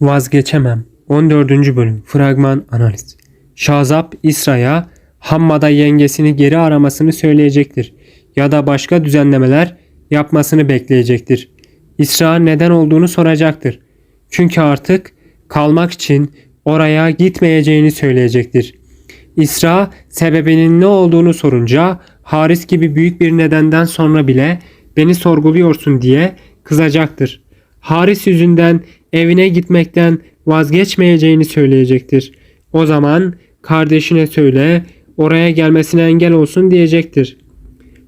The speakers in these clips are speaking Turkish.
Vazgeçemem. 14. bölüm Fragman analiz. Şazap İsra'ya Hamma'da yengesini geri aramasını söyleyecektir ya da başka düzenlemeler yapmasını bekleyecektir. İsra neden olduğunu soracaktır. Çünkü artık kalmak için oraya gitmeyeceğini söyleyecektir. İsra sebebinin ne olduğunu sorunca Haris gibi büyük bir nedenden sonra bile beni sorguluyorsun diye kızacaktır. Haris yüzünden evine gitmekten vazgeçmeyeceğini söyleyecektir. O zaman kardeşine söyle oraya gelmesine engel olsun diyecektir.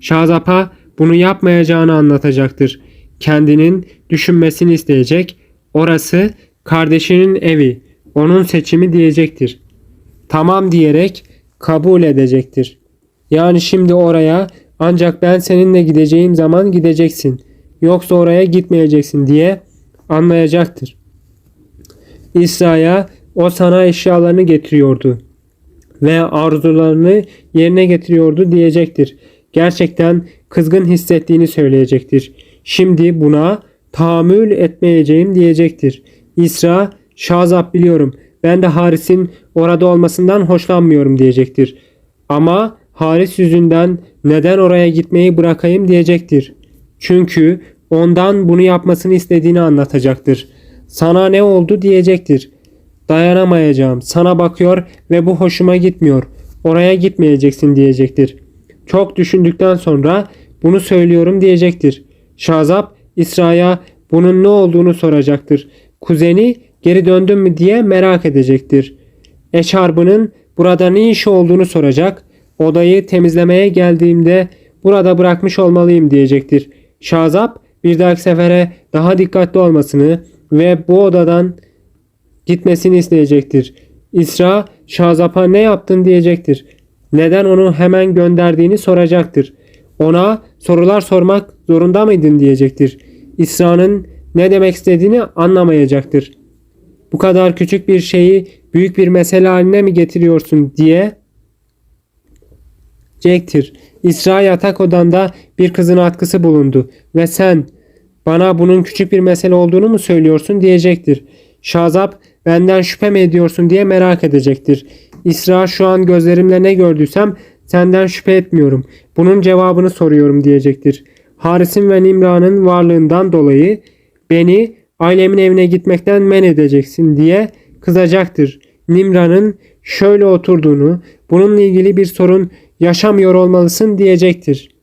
Şazap'a bunu yapmayacağını anlatacaktır. Kendinin düşünmesini isteyecek. Orası kardeşinin evi, onun seçimi diyecektir. Tamam diyerek kabul edecektir. Yani şimdi oraya ancak ben seninle gideceğim zaman gideceksin. Yoksa oraya gitmeyeceksin diye anlayacaktır. İsra'ya o sana eşyalarını getiriyordu ve arzularını yerine getiriyordu diyecektir. Gerçekten kızgın hissettiğini söyleyecektir. Şimdi buna tahammül etmeyeceğim diyecektir. İsra, Şazap biliyorum. Ben de Haris'in orada olmasından hoşlanmıyorum diyecektir. Ama Haris yüzünden neden oraya gitmeyi bırakayım diyecektir. Çünkü ondan bunu yapmasını istediğini anlatacaktır. Sana ne oldu diyecektir. Dayanamayacağım. Sana bakıyor ve bu hoşuma gitmiyor. Oraya gitmeyeceksin diyecektir. Çok düşündükten sonra bunu söylüyorum diyecektir. Şazap İsra'ya bunun ne olduğunu soracaktır. Kuzeni geri döndün mü diye merak edecektir. Eşarbının burada ne işi olduğunu soracak. Odayı temizlemeye geldiğimde burada bırakmış olmalıyım diyecektir. Şazap bir dahaki sefere daha dikkatli olmasını ve bu odadan gitmesini isteyecektir. İsra Şazap'a ne yaptın diyecektir. Neden onu hemen gönderdiğini soracaktır. Ona sorular sormak zorunda mıydın diyecektir. İsra'nın ne demek istediğini anlamayacaktır. Bu kadar küçük bir şeyi büyük bir mesele haline mi getiriyorsun diye Jack'tir. İsra yatak odanda bir kızın atkısı bulundu ve sen bana bunun küçük bir mesele olduğunu mu söylüyorsun diyecektir. Şazap benden şüphe mi ediyorsun diye merak edecektir. İsra şu an gözlerimle ne gördüysem senden şüphe etmiyorum. Bunun cevabını soruyorum diyecektir. Haris'in ve Nimra'nın varlığından dolayı beni ailemin evine gitmekten men edeceksin diye kızacaktır. Nimra'nın şöyle oturduğunu, bununla ilgili bir sorun yaşamıyor olmalısın diyecektir.